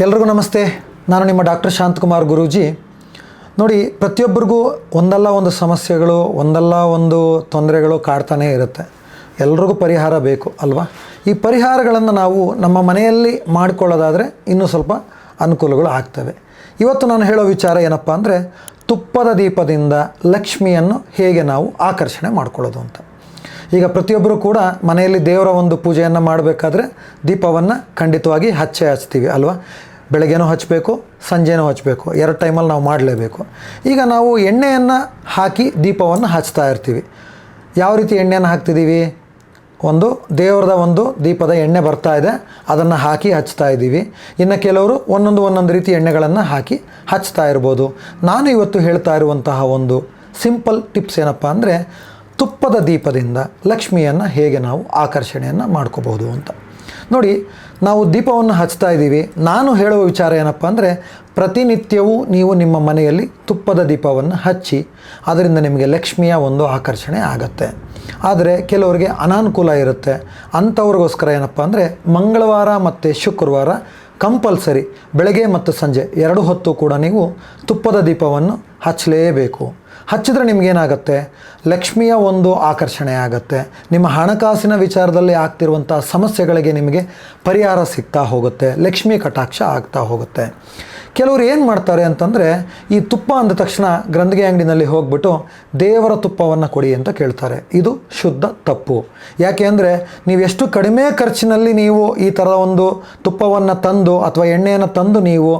ಎಲ್ರಿಗೂ ನಮಸ್ತೆ. ನಾನು ನಿಮ್ಮ ಡಾಕ್ಟರ್ ಶಾಂತಕುಮಾರ್ ಗುರೂಜಿ. ನೋಡಿ, ಪ್ರತಿಯೊಬ್ಬರಿಗೂ ಒಂದಲ್ಲ ಒಂದು ಸಮಸ್ಯೆಗಳು, ಒಂದಲ್ಲ ಒಂದು ತೊಂದರೆಗಳು ಕಾಡ್ತಾನೇ ಇರುತ್ತೆ. ಎಲ್ರಿಗೂ ಪರಿಹಾರ ಬೇಕು, ಅಲ್ವಾ? ಈ ಪರಿಹಾರಗಳನ್ನು ನಾವು ನಮ್ಮ ಮನೆಯಲ್ಲಿ ಮಾಡಿಕೊಳ್ಳೋದಾದರೆ ಇನ್ನೂ ಸ್ವಲ್ಪ ಅನುಕೂಲಗಳು ಆಗ್ತವೆ. ಇವತ್ತು ನಾನು ಹೇಳೋ ವಿಚಾರ ಏನಪ್ಪ ಅಂದರೆ, ತುಪ್ಪದ ದೀಪದಿಂದ ಲಕ್ಷ್ಮಿಯನ್ನು ಹೇಗೆ ನಾವು ಆಕರ್ಷಣೆ ಮಾಡ್ಕೊಳ್ಳೋದು ಅಂತ. ಈಗ ಪ್ರತಿಯೊಬ್ಬರೂ ಕೂಡ ಮನೆಯಲ್ಲಿ ದೇವರ ಒಂದು ಪೂಜೆಯನ್ನು ಮಾಡಬೇಕಾದ್ರೆ ದೀಪವನ್ನು ಖಂಡಿತವಾಗಿ ಹಚ್ಚೇ ಹಚ್ತೀವಿ, ಅಲ್ವಾ? ಬೆಳಗ್ಗೆನೂ ಹಚ್ಚಬೇಕು, ಸಂಜೆನೂ ಹಚ್ಚಬೇಕು, ಎರಡು ಟೈಮಲ್ಲಿ ನಾವು ಮಾಡಲೇಬೇಕು. ಈಗ ನಾವು ಎಣ್ಣೆಯನ್ನು ಹಾಕಿ ದೀಪವನ್ನು ಹಚ್ತಾ ಇರ್ತೀವಿ. ಯಾವ ರೀತಿ ಎಣ್ಣೆಯನ್ನು ಹಾಕ್ತಿದ್ದೀವಿ? ಒಂದು, ದೇವರದ ಒಂದು ದೀಪದ ಎಣ್ಣೆ ಬರ್ತಾ ಇದೆ, ಅದನ್ನು ಹಾಕಿ ಹಚ್ತಾ ಇದ್ದೀವಿ. ಇನ್ನು ಕೆಲವರು ಒಂದೊಂದು ಒಂದೊಂದು ರೀತಿ ಎಣ್ಣೆಗಳನ್ನು ಹಾಕಿ ಹಚ್ತಾ ಇರ್ಬೋದು. ನಾನು ಇವತ್ತು ಹೇಳ್ತಾ ಇರುವಂತಹ ಒಂದು ಸಿಂಪಲ್ ಟಿಪ್ಸ್ ಏನಪ್ಪ ಅಂದರೆ ತುಪ್ಪದ ದೀಪದಿಂದ ಲಕ್ಷ್ಮಿಯನ್ನು ಹೇಗೆ ನಾವು ಆಕರ್ಷಣೆಯನ್ನು ಮಾಡ್ಕೋಬೋದು ಅಂತ. ನೋಡಿ, ನಾವು ದೀಪವನ್ನು ಹಚ್ತಾ ಇದ್ದೀವಿ. ನಾನು ಹೇಳುವ ವಿಚಾರ ಏನಪ್ಪ ಅಂದರೆ, ಪ್ರತಿನಿತ್ಯವೂ ನೀವು ನಿಮ್ಮ ಮನೆಯಲ್ಲಿ ತುಪ್ಪದ ದೀಪವನ್ನು ಹಚ್ಚಿ, ಅದರಿಂದ ನಿಮಗೆ ಲಕ್ಷ್ಮಿಯ ಒಂದು ಆಕರ್ಷಣೆ ಆಗತ್ತೆ. ಆದರೆ, ಕೆಲವರಿಗೆ ಅನಾನುಕೂಲ ಇರುತ್ತೆ. ಅಂಥವ್ರಿಗೋಸ್ಕರ ಏನಪ್ಪ ಅಂದರೆ, ಮಂಗಳವಾರ ಮತ್ತು ಶುಕ್ರವಾರ ಕಂಪಲ್ಸರಿ ಬೆಳಗ್ಗೆ ಮತ್ತು ಸಂಜೆ ಎರಡು ಹೊತ್ತು ಕೂಡ ನೀವು ತುಪ್ಪದ ದೀಪವನ್ನು ಹಚ್ಚಲೇಬೇಕು. ಹಚ್ಚಿದ್ರೆ ನಿಮಗೇನಾಗತ್ತೆ? ಲಕ್ಷ್ಮಿಯ ಒಂದು ಆಕರ್ಷಣೆ ಆಗತ್ತೆ. ನಿಮ್ಮ ಹಣಕಾಸಿನ ವಿಚಾರದಲ್ಲಿ ಆಗ್ತಿರುವಂಥ ಸಮಸ್ಯೆಗಳಿಗೆ ನಿಮಗೆ ಪರಿಹಾರ ಸಿಗ್ತಾ ಹೋಗುತ್ತೆ. ಲಕ್ಷ್ಮಿ ಕಟಾಕ್ಷ ಆಗ್ತಾ ಹೋಗುತ್ತೆ. ಕೆಲವರು ಏನು ಮಾಡ್ತಾರೆ ಅಂತಂದರೆ, ಈ ತುಪ್ಪ ಅಂದ ತಕ್ಷಣ ಗ್ರಂಥಿಗೆ ಅಂಗಡಿನಲ್ಲಿ ಹೋಗ್ಬಿಟ್ಟು ದೇವರ ತುಪ್ಪವನ್ನು ಕೊಡಿ ಅಂತ ಕೇಳ್ತಾರೆ. ಇದು ಶುದ್ಧ ತಪ್ಪು. ಯಾಕೆ ಅಂದರೆ, ನೀವು ಎಷ್ಟು ಕಡಿಮೆ ಖರ್ಚಿನಲ್ಲಿ ನೀವು ಈ ಥರ ಒಂದು ತುಪ್ಪವನ್ನು ತಂದು ಅಥವಾ ಎಣ್ಣೆಯನ್ನು ತಂದು ನೀವು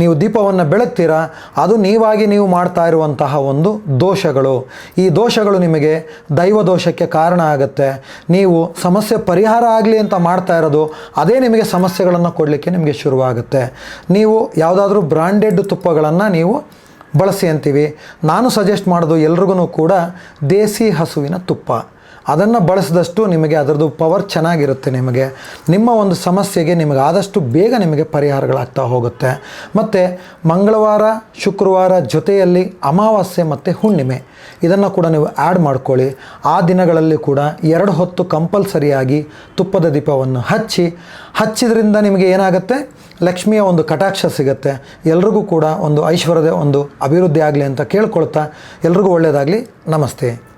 ನೀವು ದೀಪವನ್ನು ಬೆಳಗ್ತೀರಾ, ಅದು ನೀವಾಗಿ ನೀವು ಮಾಡ್ತಾ ಇರುವಂತಹ ಒಂದು ದೋಷಗಳು. ಈ ದೋಷಗಳು ನಿಮಗೆ ದೈವ ದೋಷಕ್ಕೆ ಕಾರಣ ಆಗುತ್ತೆ. ನೀವು ಸಮಸ್ಯೆ ಪರಿಹಾರ ಆಗಲಿ ಅಂತ ಮಾಡ್ತಾ ಇರೋದು, ಅದೇ ನಿಮಗೆ ಸಮಸ್ಯೆಗಳನ್ನು ಕೊಡಲಿಕ್ಕೆ ನಿಮಗೆ ಶುರುವಾಗುತ್ತೆ. ನೀವು ಯಾವುದಾದ್ರೂ ಬ್ರಾಂಡೆಡ್ ತುಪ್ಪಗಳನ್ನು ನೀವು ಬಳಸಿ ಅಂತೀವಿ. ನಾನು ಸಜೆಸ್ಟ್ ಮಾಡೋದು ಎಲ್ರಿಗೂ ಕೂಡ ದೇಸಿ ಹಸುವಿನ ತುಪ್ಪ. ಅದನ್ನು ಬಳಸಿದಷ್ಟು ನಿಮಗೆ ಅದರದ್ದು ಪವರ್ ಚೆನ್ನಾಗಿರುತ್ತೆ ನಿಮಗೆ. ನಿಮ್ಮ ಒಂದು ಸಮಸ್ಯೆಗೆ ನಿಮಗೆ ಆದಷ್ಟು ಬೇಗ ನಿಮಗೆ ಪರಿಹಾರಗಳಾಗ್ತಾ ಹೋಗುತ್ತೆ. ಮತ್ತು ಮಂಗಳವಾರ, ಶುಕ್ರವಾರ ಜೊತೆಯಲ್ಲಿ ಅಮಾವಾಸ್ಯೆ ಮತ್ತು ಹುಣ್ಣಿಮೆ. ಇದನ್ನು ಕೂಡ ನೀವು ಆ್ಯಡ್ ಮಾಡ್ಕೊಳ್ಳಿ. ಆ ದಿನಗಳಲ್ಲಿ ಕೂಡ ಎರಡು ಹೊತ್ತು ಕಂಪಲ್ಸರಿಯಾಗಿ ತುಪ್ಪದ ದೀಪವನ್ನು ಹಚ್ಚಿ, ಹಚ್ಚಿದ್ರಿಂದ ನಿಮಗೆ ಏನಾಗುತ್ತೆ? ಲಕ್ಷ್ಮಿಯ ಒಂದು ಕಟಾಕ್ಷ ಸಿಗುತ್ತೆ. ಎಲ್ರಿಗೂ ಕೂಡ ಒಂದು ಐಶ್ವರ್ಯದ ಒಂದು ಅಭಿವೃದ್ಧಿ ಆಗಲಿ ಅಂತ ಕೇಳ್ಕೊಳ್ತಾ ಎಲ್ರಿಗೂ ಒಳ್ಳೆಯದಾಗಲಿ ನಮಸ್ತೆ.